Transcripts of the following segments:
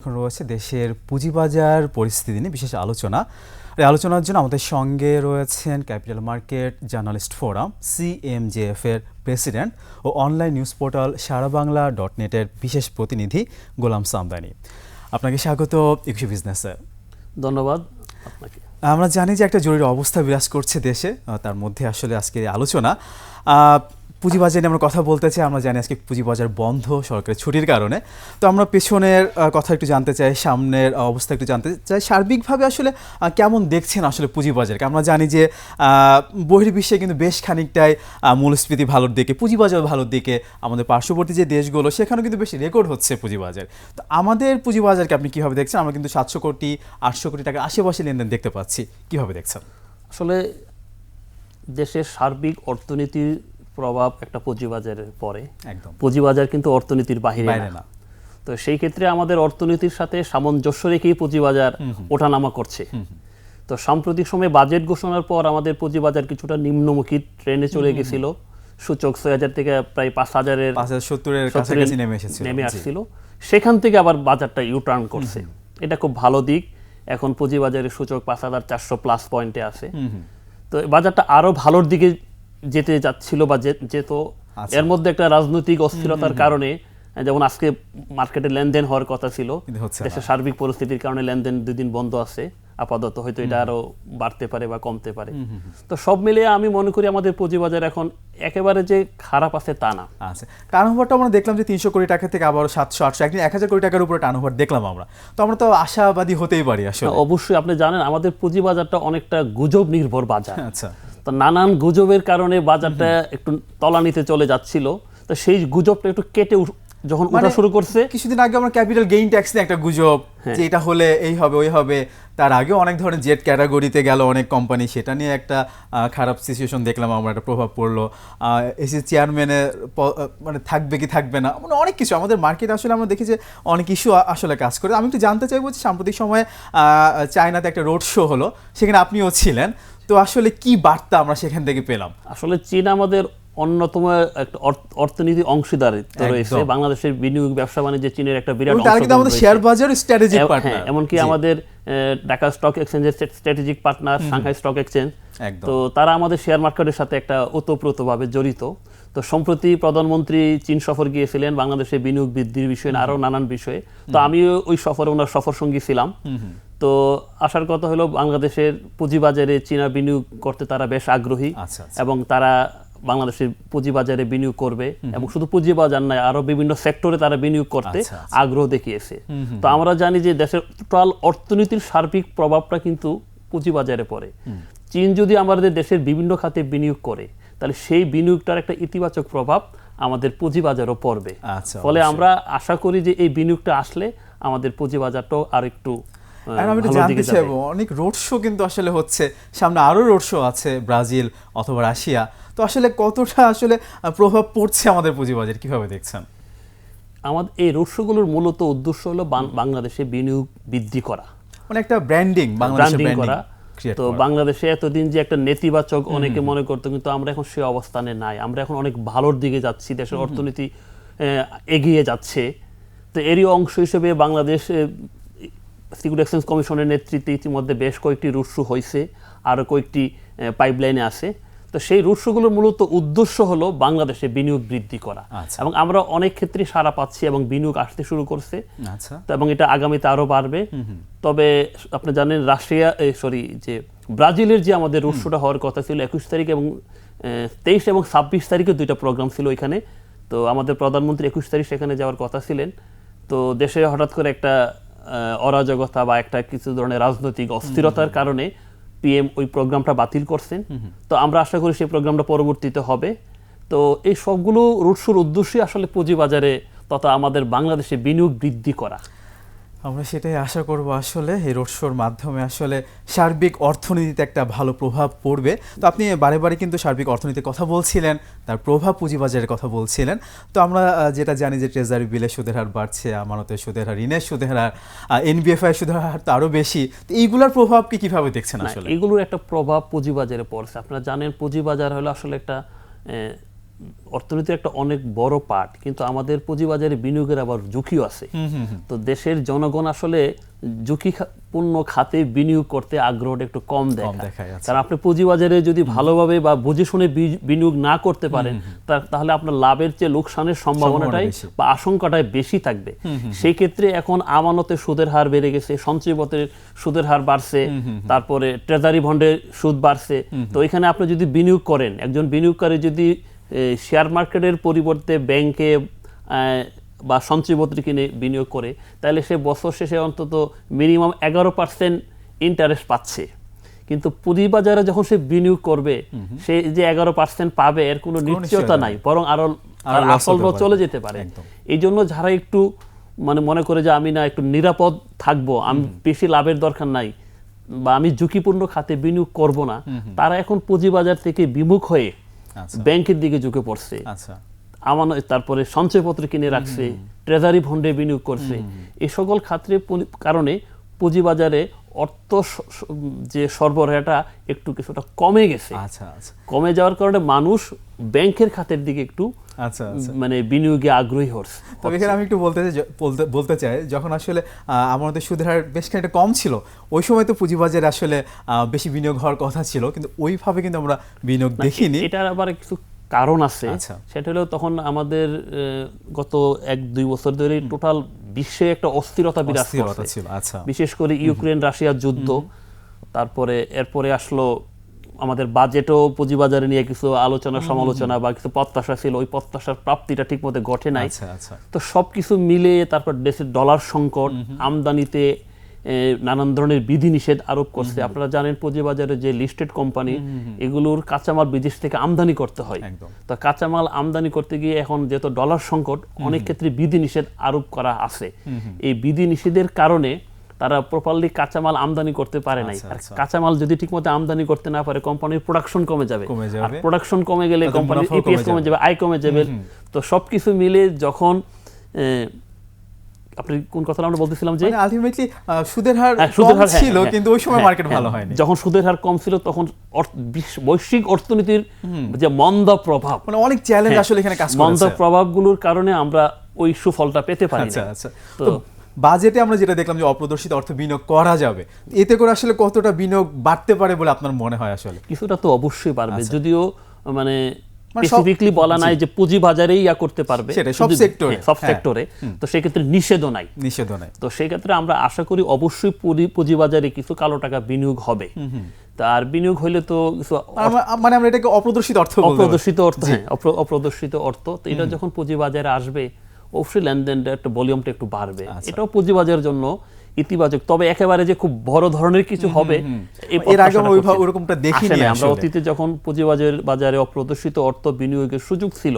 এখন রয়েছে দেশের পুঁজিবাজার পরিস্থিতি নিয়ে বিশেষ আলোচনা। এই আলোচনার জন্য আমাদের সঙ্গে রয়েছেন capital market journalist forum CMJF এর প্রেসিডেন্ট ও online news portal Sara Bangla dot নেটের বিশেষ প্রতিনিধি গোলাম সামদানি। আপনাকে স্বাগত একুশে বিজনেসে ধন্যবাদ আপনাকে। আমরা জানি যে একটা জরুরি অবস্থা বিরাজ করছে দেশে তার মধ্যে আসলে আজকের আলোচনা। পুঁজিবাজার নিয়ে আমরা কথা বলতে চাই, আমরা জানি আজকে পুঁজিবাজার বন্ধ সরকারের ছুটির কারণে। তো আমরা পেছনের কথা একটু জানতে চাই, সামনের অবস্থা একটু জানতে চাই। সার্বিকভাবে আসলে কেমন দেখছেন আসলে পুঁজিবাজারকে? আমরা জানি যে বহির্বিশ্বে কিন্তু বেশ খানিকটাই মূল্যস্ফীতি ভালোর দিকে, পুঁজিবাজার ভালোর দিকে, আমাদের পার্শ্ববর্তী যে দেশগুলো, সেখানেও কিন্তু বেশি রেকর্ড হচ্ছে পুঁজিবাজার। তো আমাদের পুঁজিবাজারকে আপনি কীভাবে দেখছেন? আমরা কিন্তু সাতশো কোটি, আটশো কোটি টাকার আশেপাশে লেনদেন দেখতে পাচ্ছি। কীভাবে দেখছেন? আসলে দেশের সার্বিক অর্থনীতির প্রভাব একটা পুঁজিবাজারের পরে। একদম। পুঁজিবাজার কিন্তু অর্থনীতির বাহিরে বাইরে না। তো সেই ক্ষেত্রে আমাদের অর্থনীতির সাথে সামঞ্জস্য রেখেই পুঁজিবাজার ওঠানামা করছে। তো সাম্প্রতিক সময়ে বাজেট ঘোষণার পর আমাদের পুঁজিবাজার কিছুটা নিম্নমুখী ট্রেনে চলে গেছিল। সূচক ছয় হাজার থেকে প্রায় পাঁচ হাজারের সত্তরের নেমে আসছিল। সেখান থেকে আবার বাজারটা ইউটার্ন করছে। এটা খুব ভালো দিক। এখন পুঁজিবাজারের সূচক পাঁচ হাজার চারশো প্লাস পয়েন্টে আছে। তো বাজারটা আরও ভালোর দিকে যেতে যাচ্ছিল বা যেত। আচ্ছা। এর মধ্যে একটা রাজনৈতিক অস্থিরতার কারণে যেমন আজকে মার্কেটে লেনদেন হওয়ার কথা ছিল। দেশের সার্বিক পরিস্থিতির কারণে লেনদেন দুই দিন বন্ধ আছে আপাতত হয়তো এটা আরও বাড়তে পারে বা কমতে পারে। তো সব মিলিয়ে আমি মনে করি আমাদের পুঁজিবাজার এখন একেবারে যে খারাপ আছে তা না। আচ্ছা। টার্নওভারটা আমরা দেখলাম যে তিনশো কোটি টাকা থেকে আবার সাতশো আটশো একদিন এক হাজার কোটি টাকার উপরে টার্নওভার দেখলাম আমরা। তো আমরা তো আশাবাদী হতেই পারি আসলে। অবশ্যই আপনি জানেন আমাদের পুঁজিবাজারটা অনেকটা গুজব নির্ভর বাজার। আচ্ছা। তো নানান গুজবের কারণে বাজারটা একটু তলানিতে চলে যাচ্ছিল। তো সেই গুজবটা একটু কেটে যখন মানে উঠা শুরু করছে কিছুদিন আগে আমরা ক্যাপিটাল গেইন ট্যাক্স নিয়ে একটা গুজব হ্যাঁ। যে এটা হলে এই হবে ওই হবে। তার আগে অনেক ধরনের জেট ক্যাটাগরিতে গেল অনেক কোম্পানি সেটা নিয়ে একটা খারাপ সিচুয়েশন দেখলাম আমরা একটা প্রভাব পড়ল। এসি চেয়ারম্যানের মানে থাকবে কি থাকবে না মানে অনেক কিছু। আমাদের মার্কেট আসলে আমরা দেখি যে অনেক ইস্যু আসলে কাজ করে। আমি একটু জানতে চাইব যে সাম্প্রতিক সময়ে আহ, চায়নাতে একটা রোড শো হলো। সেখানে আপনিও ছিলেন। তো আসলে কি বার্তা আমরা সেখান থেকে পেলাম? আসলে চীন আমাদের অন্যতম একটা অর্থ- অর্থনীতি অংশীদারিত্ব রয়েছে। বাংলাদেশের বিনিয়োগ ব্যবসা বাণিজ্যে চীনের একটা বিরাট তারা কিন্তু আমাদের শেয়ার বাজার স্ট্র্যাটেজিক পার্টনার এমনকি আমাদের ঢাকা স্টক এক্সচেঞ্জের strategic partner Shanghai stock exchange তো তারা আমাদের শেয়ার মার্কেটের সাথে একটা ওতপ্রোতভাবে জড়িত। তো সম্প্রতি প্রধানমন্ত্রী চীন সফর গিয়েছিলেন বাংলাদেশে বিনিয়োগ বৃদ্ধির বিষয়ে আরও নানান বিষয়ে। তো আমিও ওই সফরে ওনার সফর সঙ্গী ছিলাম তো আসার কথা হলো বাংলাদেশের পুঁজিবাজারে চীনা বিনিয়োগ করতে তারা বেশ আগ্রহী আচ্ছা, আচ্ছা। এবং তারা বাংলাদেশের পুঁজিবাজারে বিনিয়োগ করবে এবং শুধু পুঁজিবাজার নয় আরও বিভিন্ন সেক্টরে তারা বিনিয়োগ করতে আচ্ছা। আগ্রহ দেখিয়েছে। তো আমরা জানি যে দেশের টোটাল অর্থনীতির সার্বিক প্রভাবটা কিন্তু পুঁজিবাজারে পড়ে। চীন যদি আমাদের দেশের বিভিন্ন খাতে বিনিয়োগ করে তাহলে সেই বিনিয়োগটার একটা ইতিবাচক প্রভাব আমাদের পুঁজিবাজারও পড়বে। ফলে আমরা আশা করি যে এই বিনিয়োগটা আসলে আমাদের পুঁজিবাজারটাও আর একটু আমি একটু ভালোর জানতে। চাইব অনেক রোড শো কিন্তু আসলে হচ্ছে সামনে আরও রোড শো আছে ব্রাজিল অথবা রাশিয়া। তো আসলে কতটা আসলে প্রভাব পড়ছে আমাদের পুঁজিবাজার কীভাবে দেখছেন? আমাদের এই রোডশোগুলোর মূলত উদ্দেশ্য হলো বাংলাদেশে বিনিয়োগ বৃদ্ধি করা। মানে একটা ব্র্যান্ডিং ব্র্যান্ডিং করা। তো বাংলাদেশে এতদিন যে একটা নেতিবাচক অনেকে মনে করতো কিন্তু আমরা এখন সে অবস্থানে নাই। আমরা এখন অনেক ভালোর দিকে যাচ্ছি দেশের অর্থনীতি আহ, এগিয়ে যাচ্ছে। তো এরই অংশ হিসেবে বাংলাদেশ সিকিউরিটি এক্সচেঞ্জ কমিশনের নেতৃত্বে ইতিমধ্যে বেশ কয়েকটি রুটশু হয়েছে আরও কয়েকটি পাইপলাইনে আছে। তো সেই রুটশুগুলোর মূলত উদ্দেশ্য হলো বাংলাদেশে বিনিয়োগ বৃদ্ধি করা। আচ্ছা। এবং আমরা অনেক ক্ষেত্রে সারা পাচ্ছি এবং বিনিয়োগ আসতে শুরু করছে। আচ্ছা। তো এবং এটা আগামীতে আরও বাড়বে। তবে আপনি জানেন রাশিয়া সরি যে ব্রাজিলের যে আমাদের রোড শোটা হওয়ার কথা ছিল একুশ তারিখ এবং তেইশ এবং ছাব্বিশ তারিখে দুইটা প্রোগ্রাম ছিল ওইখানে। তো আমাদের প্রধানমন্ত্রী একুশ তারিখ সেখানে যাওয়ার কথা ছিলেন। তো দেশে হঠাৎ করে একটা অরাজকতা বা একটা কিছু ধরনের রাজনৈতিক অস্থিরতার কারণে পিএম ওই প্রোগ্রামটা বাতিল করছেন। তো আমরা আশা করি সেই প্রোগ্রামটা পরবর্তীতে হবে। তো এই সবগুলো রুটসুর উদ্দেশ্যই আসলে পুঁজিবাজারে তথা আমাদের বাংলাদেশে বিনিয়োগ বৃদ্ধি করা। আমরা সেটাই আশা করব আসলে এই রোড শোর মাধ্যমে আসলে সার্বিক অর্থনীতিতে একটা ভালো প্রভাব পড়বে। তো আপনি বারে বারে কিন্তু সার্বিক অর্থনীতির কথা বলছিলেন তার প্রভাব পুঁজিবাজারের কথা বলছিলেন। তো আমরা যেটা জানি যে ট্রেজারি বিলের সুদের হার বাড়ছে আমানতের সুদের হার ঋণের সুদের হার এনবিএফআই সুদের হার তো আরও বেশি। তো এইগুলোর প্রভাবকে কীভাবে দেখছেন আসলে? এগুলোর একটা প্রভাব পুঁজিবাজারে পড়ছে। আপনারা জানেন পুঁজিবাজার হলো আসলে একটা অর্থনীতির একটা অনেক বড় পার্ট কিন্তু আমাদের পুঁজিবাজারে বিনিয়োগের আবার ঝুঁকিও আছে। তো দেশের জনগণ আসলে ঝুঁকিপূর্ণ খাতে বিনিয়োগ করতে আগ্রহটা একটু কম দেখায়। দেখায়, আচ্ছা। কারণ আপনি পুঁজিবাজারে যদি ভালোভাবে বা বুঝে শুনে বিনিয়োগ না করতে পারেন তাহলে আপনার লাভের চেয়ে লোকসানের সম্ভাবনাটাই বা আশঙ্কাটাই বেশি থাকবে। সেই ক্ষেত্রে এখন আমানতের সুদের হার বেড়ে গেছে সঞ্চয়পত্রের সুদের হার বাড়ছে তারপরে ট্রেজারি বন্ডের সুদ বাড়ছে। তো এখানে আপনি যদি বিনিয়োগ করেন একজন বিনিয়োগকারী যদি শেয়ার মার্কেটের পরিবর্তে ব্যাংকে বা সঞ্চয়পত্র কিনে বিনিয়োগ করে তাহলে সে বছর শেষে অন্তত মিনিমাম এগারো পার্সেন্ট ইন্টারেস্ট পাচ্ছে। কিন্তু পুঁজিবাজারে যখন সে বিনিয়োগ করবে সে যে এগারো পার্সেন্ট পাবে এর কোনো নিশ্চয়তা নাই বরং আরও আরও আসল। চলে যেতে পারে। এই জন্য যারা একটু মানে মনে করে যে আমি না একটু নিরাপদ থাকব আমি বেশি লাভের দরকার নাই বা আমি ঝুঁকিপূর্ণ খাতে বিনিয়োগ করব না তারা এখন পুঁজিবাজার থেকে বিমুখ হয়ে ব্যাংকের দিকে ঝুঁকে পড়ছে। আচ্ছা। আমানত তারপরে সঞ্চয়পত্র কিনে রাখছে ট্রেজারি ফন্ডে বিনিয়োগ করছে। এই সকল খাতের পুঁজি- কারণে পুঁজিবাজারে অর্থ যে সরবরাহটা একটু কিছুটা কমে গেছে। আচ্ছা আচ্ছা। কমে যাওয়ার কারণে মানুষ ব্যাংকের খাতের দিকে একটু আচ্ছা আচ্ছা। মানে বিনিয়োগে আগ্রহী হচ্ছে তবে এখানে আমি একটু বলতে চাই- বলতে চাই যখন আসলে আমাদের সুদের হার বেশ খানিকটা কম ছিল ওই সময় তো পুঁজিবাজারে আসলে বেশি বিনিয়োগ হওয়ার কথা ছিল কিন্তু ওইভাবে কিন্তু আমরা বিনিয়োগ দেখিনি। এটার আবার কিছু কারণ আছে। আচ্ছা। সেটা হলো তখন আমাদের গত এক দুই বছর ধরে টোটাল বিশ্বে একটা অস্থিরতা বিরাজ করছে। আচ্ছা। বিশেষ করে ইউক্রেন রাশিয়ার যুদ্ধ তারপরে এরপরে আসলো আমাদের বাজেটও পুঁজিবাজারে নিয়ে কিছু আলোচনা সমালোচনা বা কিছু প্রত্যাশা ছিল ওই প্রত্যাশার প্রাপ্তিটা ঠিক মতো ঘটে নাই। আচ্ছা আচ্ছা। তো সবকিছু মিলে তারপর দেশের ডলার সংকট আমদানিতে নানান ধরনের বিধিনিষেধ আরোপ করছে। আপনারা জানেন পুঁজিবাজারে যে লিস্টেড কোম্পানি এগুলোর কাঁচামাল বিদেশ থেকে আমদানি করতে হয়। তো কাঁচামাল আমদানি করতে গিয়ে এখন যেহেতু ডলার সংকট অনেক ক্ষেত্রে বিধিনিষেধ আরোপ করা আছে। এই বিধিনিষেধের কারণে তারা প্রপারলি কাঁচামাল আমদানি করতে পারে নাই। আচ্ছা, আর আচ্ছা। কাঁচামাল যদি ঠিকমতো আমদানি করতে না পারে কোম্পানির প্রোডাকশন কমে যাবে। আর প্রোডাকশন কমে গেলে কোম্পানির ইপিএস কমে যাবে। আয় কমে যাবে। তো সবকিছু মিলে যখন আপনি কোন কথা আমরা বলতেছিলাম যে মানে আলটিমেটলি সুদের হার হ্যাঁ, সুদের হার, হ্যাঁ, ছিল হ্যাঁ, কিন্তু ওই সময় মার্কেট। ভালো হয়নি। যখন সুদের হার কম ছিল তখন বৈশ্বিক অর্থনীতির যে মন্দা প্রভাব মানে অনেক চ্যালেঞ্জ আসলে এখানে কাজ মন্দা প্রভাবগুলোর কারণে আমরা ওই সুফলটা পেতে পারি আচ্ছা আচ্ছা। তো বাজেটে আমরা যেটা দেখলাম যে অপ্রদর্শিত অর্থ বিনিয়োগ করা যাবে এতে করে আসলে কতটা বিনিয়োগ বাড়তে পারে বলে আপনার মনে হয় আসলে? কিছুটা তো অবশ্যই যদিও মানে আচ্ছা। মানে সব- স্পেসিফিকলি বলা নাই যে পুঁজি বাজারেই ইয়া করতে পারবে। সব সেক্টরে, হ্যাঁ, সব হ্যাঁ। সেক্টরে তো সেক্ষেত্রে নিষেধও নাই। নিষেধ নাই। তো সেই ক্ষেত্রে আমরা আশা করি অবশ্যই পুঁজি- পুঁজিবাজারে কিছু কালো টাকা বিনিয়োগ হবে। তার বিনিয়োগ হইলে তো কিছু মানে আমরা এটাকে অপ্রদর্শিত অর্থ অপ্রদর্শিত অর্থ হ্যাঁ অপ্রদর্শিত অর্থ। তো এটা যখন পুঁজি পুঁজিবাজারে আসবে অবশ্যই লেনদেনটা একটু ভলিউমটা একটু বাড়বে। আচ্ছা। এটাও পুঁজিবাজারের জন্য ইতিবাচক তবে একেবারে যে খুব বড় ধরনের কিছু হবে এর আগে ওরকমটা দেখিনি আমরা অতীতে যখন পুঁজিবাজার বাজারে অপ্রদর্শিত অর্থ বিনিয়োগের সুযোগ ছিল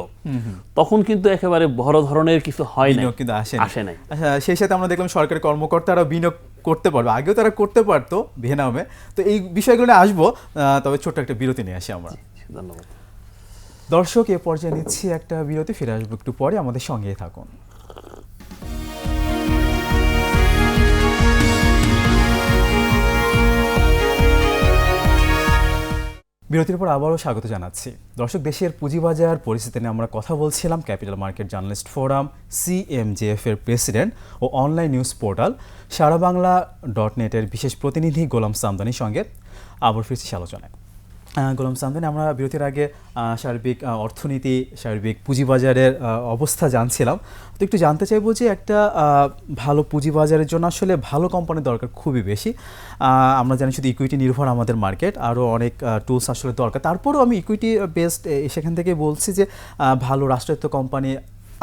তখন কিন্তু একেবারে বড় ধরনের কিছু হয় না কিন্তু আসে আসে নাই। আচ্ছা সেই সাথে আমরা দেখলাম সরকারি কর্মকর্তারা বিনিয়োগ করতে পারবে। আগেও তারা করতে পারতো ভিয়েনামে। তো এই বিষয়গুলো নিয়ে আসব তবে ছোট্ট একটা বিরতি নিয়ে আসি আমরা। ধন্যবাদ। দর্শক এ পর্যায়ে নিচ্ছি একটা বিরতি ফিরে আসব একটু পরে। আমাদের সঙ্গেই থাকুন। বিরতির পর আবারও স্বাগত জানাচ্ছি। দর্শক, দেশের পুঁজিবাজার পরিস্থিতি নিয়ে আমরা কথা বলছিলাম। Capital market journalist forum CMJF এর প্রেসিডেন্ট ও online news portal Sara Bangla dot নেটের বিশেষ প্রতিনিধি গোলাম সামদানির সঙ্গে আবার ফিরছি আলোচনায়। গোলাম সামদানি আমরা বিরতির আগে সার্বিক অর্থনীতি, সার্বিক পুঁজিবাজারের অবস্থা জানছিলাম। তো একটু জানতে চাইব যে একটা ভালো পুঁজিবাজারের জন্য আসলে ভালো কোম্পানির দরকার খুবই বেশি। আমরা জানি শুধু ইকুইটি নির্ভর আমাদের মার্কেট আরও অনেক টুলস আসলে দরকার। তারপরেও আমি ইকুইটি বেসড সেখান থেকে বলছি যে ভালো রাষ্ট্রায়ত্ত কোম্পানি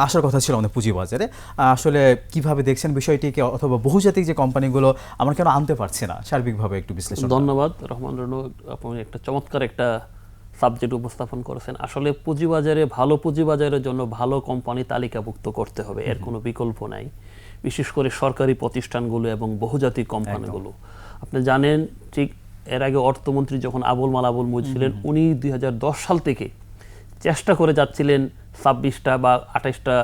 আসার কথা ছিল আমাদের পুঁজিবাজারে আসলে কীভাবে দেখছেন বিষয়টিকে অথবা বহুজাতিক যে কোম্পানিগুলো আমরা কেন আনতে পারছি না? সার্বিকভাবে একটু বিশ্লেষণ ধন্যবাদ। রহমান রনু আপনি একটা চমৎকার একটা সাবজেক্ট উপস্থাপন করেছেন। আসলে পুঁজিবাজারে ভালো পুঁজিবাজারের জন্য ভালো কোম্পানি তালিকাভুক্ত করতে হবে এর কোনো বিকল্প নাই। বিশেষ করে সরকারি প্রতিষ্ঠানগুলো এবং বহুজাতিক কোম্পানিগুলো। আপনি জানেন ঠিক এর আগে অর্থমন্ত্রী যখন আবুল মাল আবুল মুজ ছিলেন উনি দুই হাজার দশ সাল থেকে চেষ্টা করে যাচ্ছিলেন ছাব্বিশটা বা আঠাইশটা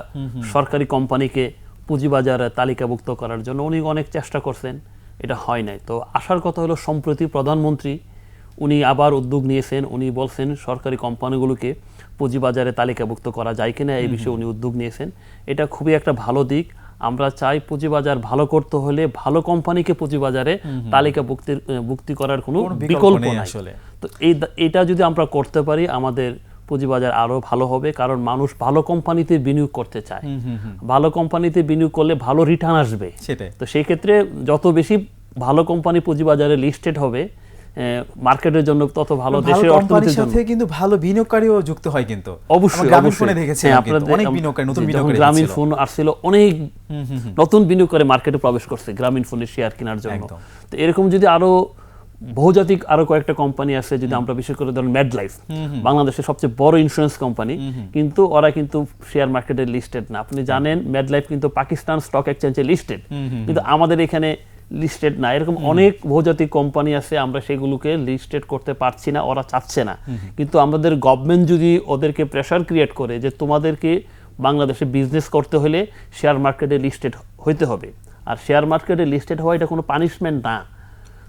সরকারি কোম্পানিকে পুঁজিবাজারে তালিকাভুক্ত করার জন্য উনি অনেক চেষ্টা করছেন এটা হয় নাই। তো আসার কথা হলো সম্প্রতি প্রধানমন্ত্রী উনি আবার উদ্যোগ নিয়েছেন উনি বলছেন সরকারি কোম্পানিগুলোকে পুঁজিবাজারে তালিকাভুক্ত করা যায় কিনা এই বিষয়ে উনি উদ্যোগ নিয়েছেন। এটা খুবই একটা ভালো দিক। আমরা চাই পুঁজিবাজার ভালো করতে হলে ভালো কোম্পানিকে পুঁজিবাজারে তালিকাভুক্তির ভুক্তি করার কোনো বিকল্প নাই আসলে। তো এই এটা যদি আমরা করতে পারি আমাদের পুঁজিবাজার আরও ভালো হবে কারণ মানুষ ভালো কোম্পানিতে বিনিয়োগ করতে চায়। ভালো কোম্পানিতে বিনিয়োগ করলে ভালো রিটার্ন আসবে। তো সেই ক্ষেত্রে যত বেশি ভালো কোম্পানি পুঁজিবাজারে লিস্টেড হবে মার্কেটের জন্য তত ভালো দেশের অর্থনীতির জন্য। সাথে কিন্তু ভালো বিনিয়োগকারীও যুক্ত হয় কিন্তু। অবশ্যই গ্রামীণ। ফোনে দেখেছিলাম হ্যাঁ, অনেক বিনিয়োগকারী নতুন বিনিয়োগকারী গ্রামীণ। ফোন আসছিল অনেক নতুন বিনিয়োগকারী মার্কেটে প্রবেশ করছে গ্রামীণ ফোনের শেয়ার কেনার জন্য। তো এরকম যদি আরও বহুজাতিক আরও কয়েকটা কোম্পানি আছে যদি আমরা বিশেষ করে ধরুন ম্যাড লাইফ বাংলাদেশের সবচেয়ে বড় ইন্স্যুরেন্স কোম্পানি কিন্তু ওরা কিন্তু শেয়ার মার্কেটে লিস্টেড না। আপনি জানেন ম্যাড লাইফ কিন্তু পাকিস্তান স্টক এক্সচেঞ্জে লিস্টেড কিন্তু আমাদের এখানে লিস্টেড না। এরকম অনেক বহুজাতিক কোম্পানি আছে আমরা সেগুলোকে লিস্টেড করতে পারছি না ওরা চাচ্ছে না। কিন্তু আমাদের গভর্নমেন্ট যদি ওদেরকে প্রেশার ক্রিয়েট করে যে তোমাদেরকে বাংলাদেশে বিজনেস করতে হলে শেয়ার মার্কেটে লিস্টেড হইতে হবে। আর শেয়ার মার্কেটে লিস্টেড হওয়া এটা কোনো পানিশমেন্ট না।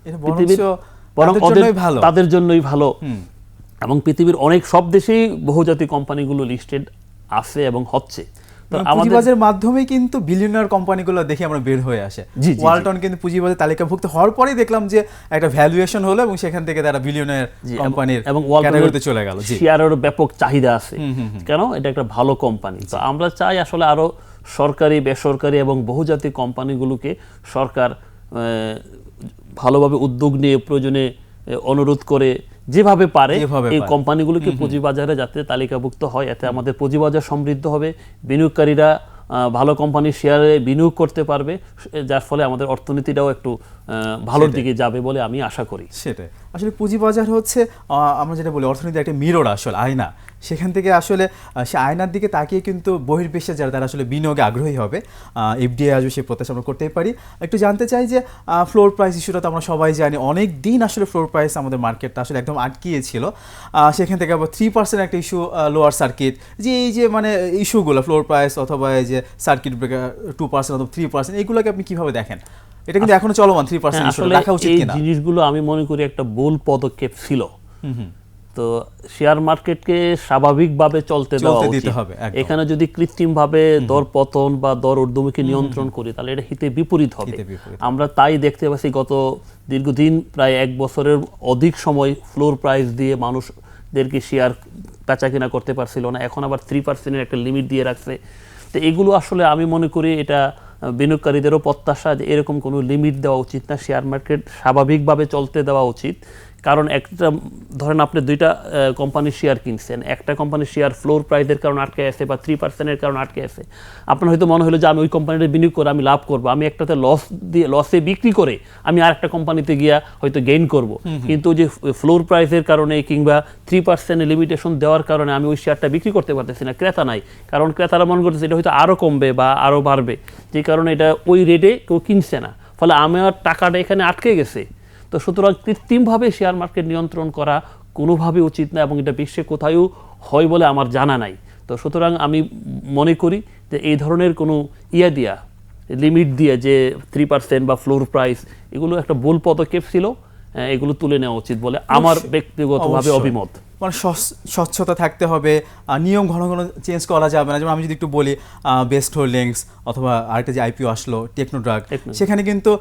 বরং তাদের ওদের জন্যই ভালো। তাদের জন্যই ভালো। এবং পৃথিবীর অনেক সব দেশেই বহুজাতিক কোম্পানিগুলো লিস্টেড আছে এবং হচ্ছে। আমাদের পুঁজিবাজারের মাধ্যমে কিন্তু বিলিয়নার কোম্পানিগুলো দেখে আমরা বের হয়ে আসে। ওয়ালটন কিন্তু পুঁজিবাজার তালিকাভুক্ত হওয়ার পরেই দেখলাম যে একটা ভ্যালুয়েশন হলো এবং সেখান থেকে তারা বিলিয়নের কোম্পানির এবং ক্যাটাগরিতে চলে গেল। জি। শেয়ারের ব্যাপক চাহিদা আছে। কেন? এটা একটা ভালো কোম্পানি। তো আমরা চাই আসলে আরও সরকারি বেসরকারি এবং বহুজাতিক কোম্পানিগুলোকে সরকার ভালোভাবে উদ্যোগ নিয়ে প্রয়োজনে অনুরোধ করে যেভাবে পারে এই। কোম্পানিগুলোকে পুঁজিবাজারে যাতে তালিকাভুক্ত হয় এতে আমাদের পুঁজিবাজার সমৃদ্ধ হবে বিনিয়োগকারীরা ভালো কোম্পানির শেয়ারে বিনিয়োগ করতে পারবে যার ফলে আমাদের অর্থনীতিটাও একটু ভালোর দিকে যাবে বলে আমি আশা করি। সেটাই। আসলে পুঁজিবাজার হচ্ছে আমরা যেটা বলি অর্থনীতি একটা মিরর আসলে আয়না। সেখান থেকে আসলে সে আয়নার দিকে তাকিয়ে কিন্তু বহির্বিশ্বে যারা তারা আসলে বিনিয়োগে আগ্রহী হবে। এফডিআই আসবে সেই প্রত্যাশা আমরা করতেই পারি। একটু জানতে চাই যে ফ্লোর প্রাইস ইস্যুটা তো আমরা সবাই জানি অনেক দিন আসলে ফ্লোর প্রাইস আমাদের মার্কেটটা আসলে একদম আটকিয়েছিল। সেখান থেকে আবার থ্রি পার্সেন্ট একটা ইস্যু লোয়ার সার্কিট যে এই যে মানে ইস্যুগুলো ফ্লোর প্রাইস অথবা এই যে সার্কিট ব্রেকার টু পার্সেন্ট অথবা থ্রি পার্সেন্ট এগুলোকে আপনি কীভাবে দেখেন? এটা কিন্তু এখনও চলমান থ্রি পার্সেন্ট হ্যাঁ, আসলে রাখা উচিত এই কিনা। জিনিসগুলো আমি মনে করি একটা ভুল পদক্ষেপ ছিল। তো শেয়ার মার্কেটকে স্বাভাবিকভাবে চলতে দেওয়া উচিত। হবে, এখানে যদি কৃত্রিমভাবে দর পতন বা দর ঊর্ধ্বমুখী নিয়ন্ত্রণ করি তাহলে এটা হিতে বিপরীত হবে। আমরা তাই দেখতে পাচ্ছি গত দীর্ঘদিন প্রায় এক বছরের অধিক সময় ফ্লোর প্রাইস দিয়ে মানুষদেরকে শেয়ার বেচা কিনা করতে পারছিল না এখন আবার থ্রি পার্সেন্টের একটা লিমিট দিয়ে রাখছে। তো এগুলো আসলে আমি মনে করি এটা বিনিয়োগকারীদেরও প্রত্যাশা যে এরকম কোনো লিমিট দেওয়া উচিত না। শেয়ার মার্কেট স্বাভাবিকভাবে চলতে দেওয়া উচিত। কারণ একটা ধরেন আপনি দুইটা কোম্পানির শেয়ার কিনছেন একটা কোম্পানির শেয়ার ফ্লোর প্রাইসের কারণে আটকে আছে বা থ্রি পার্সেন্টের কারণে আটকে আছে। আপনার হয়তো মনে হলো যে আমি ওই কোম্পানিতে বিনিয়োগ করে আমি লাভ করব আমি একটাতে লস দিয়ে লসে বিক্রি করে আমি আরেকটা কোম্পানিতে গিয়া হয়তো গেইন করব। কিন্তু ওই যে ফ্লোর প্রাইসের কারণে কিংবা থ্রি পার্সেন্টের লিমিটেশন দেওয়ার কারণে আমি ওই শেয়ারটা বিক্রি করতে পারতেছি না ক্রেতা নাই। কারণ ক্রেতারা মনে করতেছে এটা হয়তো আরও কমবে বা আরও বাড়বে। যে কারণে এটা ওই রেটে কেউ কিনছে না। ফলে আমার টাকাটা এখানে আটকে গেছে। তো সুতরাং কৃত্রিমভাবে শেয়ার মার্কেট নিয়ন্ত্রণ করা কোনোভাবে উচিত না এবং এটা বিশ্বে কোথায়ও হয় বলে আমার জানা নাই। তো সুতরাং আমি মনে করি যে এই ধরনের কোনো ইয়া দিয়া লিমিট দিয়ে যে থ্রি পার্সেন্ট বা ফ্লোর প্রাইস এগুলো একটা ভুল পদক্ষেপ ছিল এগুলো তুলে নেওয়া উচিত বলে আমার ব্যক্তিগতভাবে। অভিমত। মানে স্বচ্ছতা থাকতে হবে। নিয়ম ঘন ঘন চেঞ্জ করা যাবে না। যেমন আমি যদি একটু বলি বেস্ট হোল্ডিংস অথবা আরেকটা যে আইপিও আসলো টেকনোড্রাগ। সেখানে কিন্তু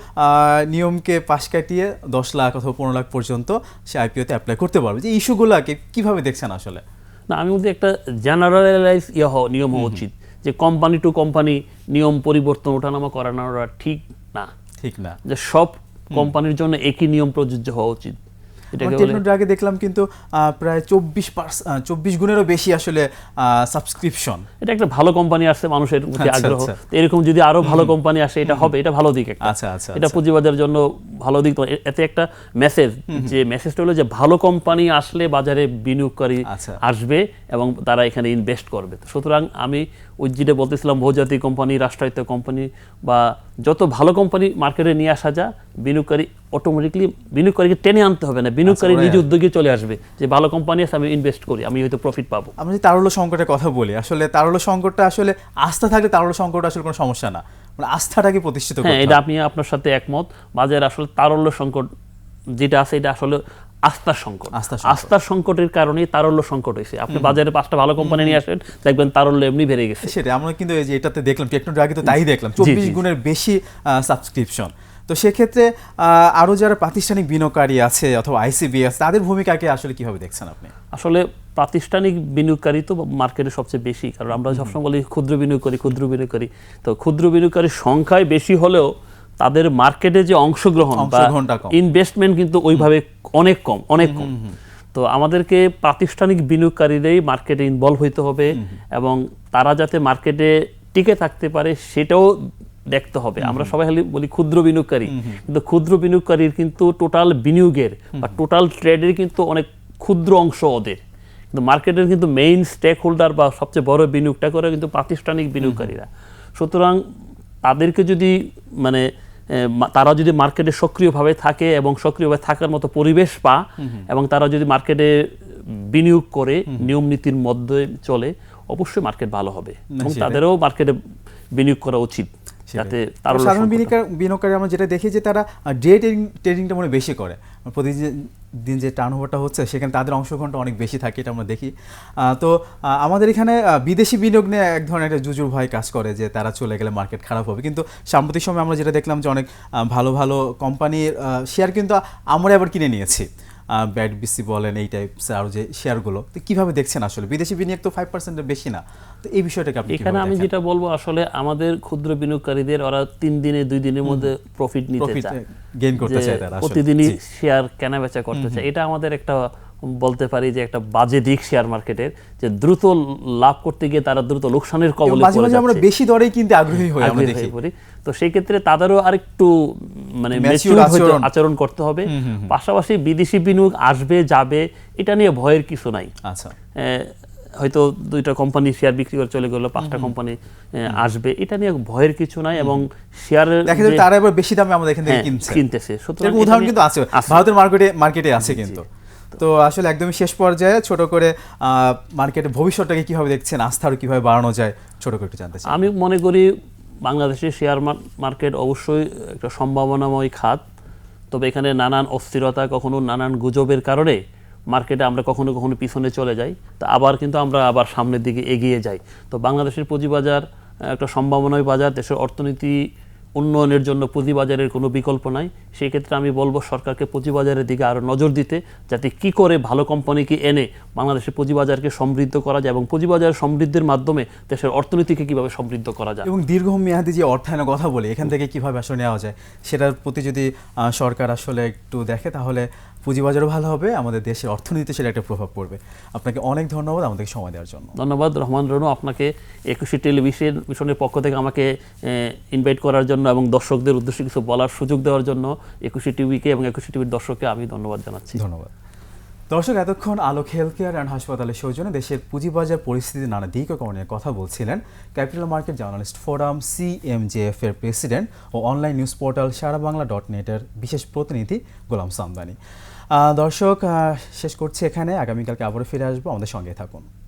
নিয়মকে পাশ কাটিয়ে দশ লাখ অথবা পনেরো লাখ পর্যন্ত সে আইপিওতে অ্যাপ্লাই করতে পারবে। যে ইস্যুগুলোকে কীভাবে দেখছেন আসলে? না আমি বলতে একটা জেনারেলাইজ ইয়ে হওয়া নিয়ম হওয়া উচিত। যে কোম্পানি টু কোম্পানি নিয়ম পরিবর্তন ওঠানামা করানোটা ঠিক না। ঠিক না। যে সব কোম্পানির জন্য একই নিয়ম প্রযোজ্য হওয়া উচিত। বলে টেকনোড্রাগে দেখলাম কিন্তু প্রায় চব্বিশ চব্বিশ গুণেরও বেশি আসলে সাবস্ক্রিপশন এটা একটা ভালো কোম্পানি আসছে মানুষের প্রতি আচ্ছা, আগ্রহ। আচ্ছা। এরকম যদি আরও ভালো কোম্পানি আসে এটা হবে এটা ভালো দিক একটা। আচ্ছা, আচ্ছা, এটা আচ্ছা। পুঁজিবাজারের জন্য ভালো দিক। এতে একটা মেসেজ যে মেসেজটা হলো যে ভালো কোম্পানি আসলে বাজারে বিনিয়োগকারী। আসবে এবং তারা এখানে ইনভেস্ট করবে। তো সুতরাং আমি ওই যেটা বলতেছিলাম বহুজাতিক কোম্পানি রাষ্ট্রায়ত্ত কোম্পানি বা যত ভালো কোম্পানি মার্কেটে নিয়ে আসা যা বিনিয়োগকারী অটোমেটিকলি বিনিয়োগকারীকে টেনে আনতে হবে না। বিনিয়োগকারী ওরা- নিজ উদ্যোগে চলে আসবে যে ভালো কোম্পানি আছে আমি ইনভেস্ট করি আমি হয়তো প্রফিট পাবো। আমরা যদি তারল্য সংকটের কথা বলি আসলে তারল্য সংকটটা আসলে আস্থা থাকলে তারল্য সংকট আসলে কোনো সমস্যা না। মানে আস্থাটাকে প্রতিষ্ঠিত হ্যাঁ এটা আপনি আপনার সাথে একমত বাজারে আসলে তারল্য সংকট যেটা আছে এটা আসলে আস্থার সংকট। আস্থার আস্থার সংকটের কারণে তারল্য সংকট হয়েছে। আপনি বাজারে পাঁচটা ভালো কোম্পানি নিয়ে আসেন দেখবেন তারল্য এমনি বেড়ে গেছে। সেটা আমরা কিন্তু এই যে এটাতে দেখলাম টেকনোর আগে তো তাই দেখলাম। চব্বিশ গুণের বেশি সাবস্ক্রিপশন তো সেক্ষেত্রে আরও যারা প্রাতিষ্ঠানিক বিনিয়োগকারী আছে অথবা আইসিবি আছে তাদের ভূমিকাকে আসলে কীভাবে দেখছেন আপনি? আসলে প্রাতিষ্ঠানিক বিনিয়োগকারী তো মার্কেটে সবচেয়ে বেশি কারণ আমরা সবসময় বলি ক্ষুদ্র বিনিয়োগ করি ক্ষুদ্র বিনিয়োগ করি। তো ক্ষুদ্র বিনিয়োগকারীর সংখ্যায় বেশি হলেও তাদের মার্কেটে যে অংশগ্রহণ বা ইনভেস্টমেন্ট কিন্তু ওইভাবে অনেক কম অনেক কম। তো আমাদেরকে প্রাতিষ্ঠানিক বিনিয়োগকারীরাই মার্কেটে ইনভলভ হইতে হবে এবং তারা যাতে মার্কেটে টিকে থাকতে পারে সেটাও দেখতে হবে। আমরা সবাই খালি বলি ক্ষুদ্র বিনিয়োগকারী। কিন্তু ক্ষুদ্র বিনিয়োগকারীর কিন্তু টোটাল বিনিয়োগের বা টোটাল ট্রেডের কিন্তু অনেক ক্ষুদ্র অংশ ওদের। কিন্তু মার্কেটের কিন্তু মেইন স্টেক হোল্ডার বা সবচেয়ে বড় বিনিয়োগটা করে কিন্তু প্রাতিষ্ঠানিক বিনিয়োগকারীরা। সুতরাং তাদেরকে যদি মানে তারা যদি মার্কেটে সক্রিয়ভাবে থাকে এবং সক্রিয়ভাবে থাকার মতো পরিবেশ পা এবং তারা যদি মার্কেটে বিনিয়োগ করে নিয়ম নীতির মধ্যে চলে অবশ্যই মার্কেট ভালো হবে। এবং তাদেরও মার্কেটে বিনিয়োগ করা উচিত। যাতে সাধারণ বিনিয়োগকার- বিনিয়োগকারী আমরা যেটা দেখি যে তারা ডে ট্রেডিং ট্রেডিংটা মনে বেশি করে। প্রতিদিন দিন যে টার্ন ওভারটা হচ্ছে সেখানে তাদের অংশগ্রহণটা অনেক বেশি থাকে এটা আমরা দেখি। তো আমাদের এখানে বিদেশি বিনিয়োগ নিয়ে এক ধরনের একটা জুজুর ভয় কাজ করে যে তারা চলে গেলে মার্কেট খারাপ হবে। কিন্তু সাম্প্রতিক সময় আমরা যেটা দেখলাম যে অনেক ভালো ভালো কোম্পানির শেয়ার কিন্তু আমরা আবার কিনে নিয়েছি। ব্যাড বিসি বলেন এই টাইপস আরও যে শেয়ারগুলো তো কীভাবে দেখছেন আসলে? বিদেশি বিনিয়োগ তো ফাইভ পার্সেন্টের বেশি না। তো এই বিষয়টাকে আপনি এখানে আমি যেটা বলব আসলে আমাদের ক্ষুদ্র বিনিয়োগকারীদের ওরা তিন দিনে দুই দিনের মধ্যে প্রফিট নিতে চায়। গেইন করতে চায় তারা প্রতিদিনই শেয়ার কেনা বেচা করতে চায়। এটা আমাদের একটা বলতে পারি যে একটা বাজে দিক শেয়ার মার্কেটের যে দ্রুত লাভ করতে গিয়ে তারা দ্রুত লোকসানের কবলে মাঝে পড়ে মাঝে আমরা বেশি দরেই কিনতে আগ্রহী হই আমরা দেখি তো সেই ক্ষেত্রে তাদেরও আরেকটু মানে ম্যাচিউর আচরণ। করতে হবে। পাশাপাশি বিদেশি বিনিয়োগ আসবে যাবে এটা নিয়ে ভয়ের কিছু নাই। আচ্ছা। হয়তো দুইটা কোম্পানি শেয়ার বিক্রি করে চলে গেলো পাঁচটা কোম্পানি আসবে এটা নিয়ে ভয়ের কিছু নাই এবং শেয়ার দেখা যাবে তারা এবার বেশি দামে আমাদের এখান থেকে হ্যাঁ, কিনছে। কিনতেছে। সুতরাং উদাহরণ কিন্তু আছে। ভারতের মার্কেটে মার্কেটে আছে কিন্তু। তো আসলে একদমই শেষ পর্যায়ে ছোট করে মার্কেটে ভবিষ্যৎটাকে কীভাবে দেখছেন আস্থার কীভাবে বাড়ানো যায়, ছোট করে একটু জানতে চাই। আমি মনে করি বাংলাদেশের শেয়ার মার্কেট অবশ্যই একটা সম্ভাবনাময় খাত। তবে এখানে নানান অস্থিরতা, কখনো নানান গুজবের কারণে মার্কেটে আমরা কখনো কখনো পিছনে চলে যাই। তা আবার কিন্তু আমরা আবার সামনের দিকে এগিয়ে যাই। তো বাংলাদেশের পুঁজিবাজার একটা সম্ভাবনায় বাজার, দেশের অর্থনীতি উন্নয়নের জন্য পুঁজিবাজারের কোনো বিকল্প নাই। সেই ক্ষেত্রে আমি বলব সরকারকে পুঁজিবাজারের দিকে আরও নজর দিতে, যাতে কি করে ভালো কোম্পানিকে এনে বাংলাদেশের পুঁজিবাজারকে সমৃদ্ধ করা যায় এবং পুঁজিবাজার সমৃদ্ধির মাধ্যমে দেশের অর্থনীতিকে কীভাবে সমৃদ্ধ করা যায়। এবং দীর্ঘমেয়াদী যে অর্থায়নের কথা বলি, এখান থেকে কীভাবে আসলে নেওয়া যায়, সেটার প্রতি যদি সরকার আসলে একটু দেখে, তাহলে পুঁজিবাজারও ভালো হবে আমাদের দেশের অর্থনীতিতে সেটা একটা প্রভাব পড়বে। আপনাকে অনেক ধন্যবাদ আমাদেরকে সময় দেওয়ার জন্য। ধন্যবাদ রহমান রনু আপনাকে একুশে টেলিভিশন মিশনের পক্ষ থেকে আমাকে ইনভাইট করার জন্য এবং দর্শকদের উদ্দেশ্যে কিছু বলার সুযোগ দেওয়ার জন্য একুশে টিভিকে এবং একুশে টিভির দর্শককে আমি ধন্যবাদ জানাচ্ছি। ধন্যবাদ। দর্শক এতক্ষণ আলোক হেলথ কেয়ার অ্যান্ড হাসপাতালের সৌজন্যে দেশের পুঁজিবাজার পরিস্থিতি নানা দিক ও নিয়ে কথা বলছিলেন capital market journalist forum CMJF এর প্রেসিডেন্ট ও online news portal Sara Bangla dot নেটের বিশেষ প্রতিনিধি গোলাম সামদানি। দর্শক শেষ করছি এখানে। আগামীকালকে আবারও ফিরে আসব। আমাদের সঙ্গে থাকুন।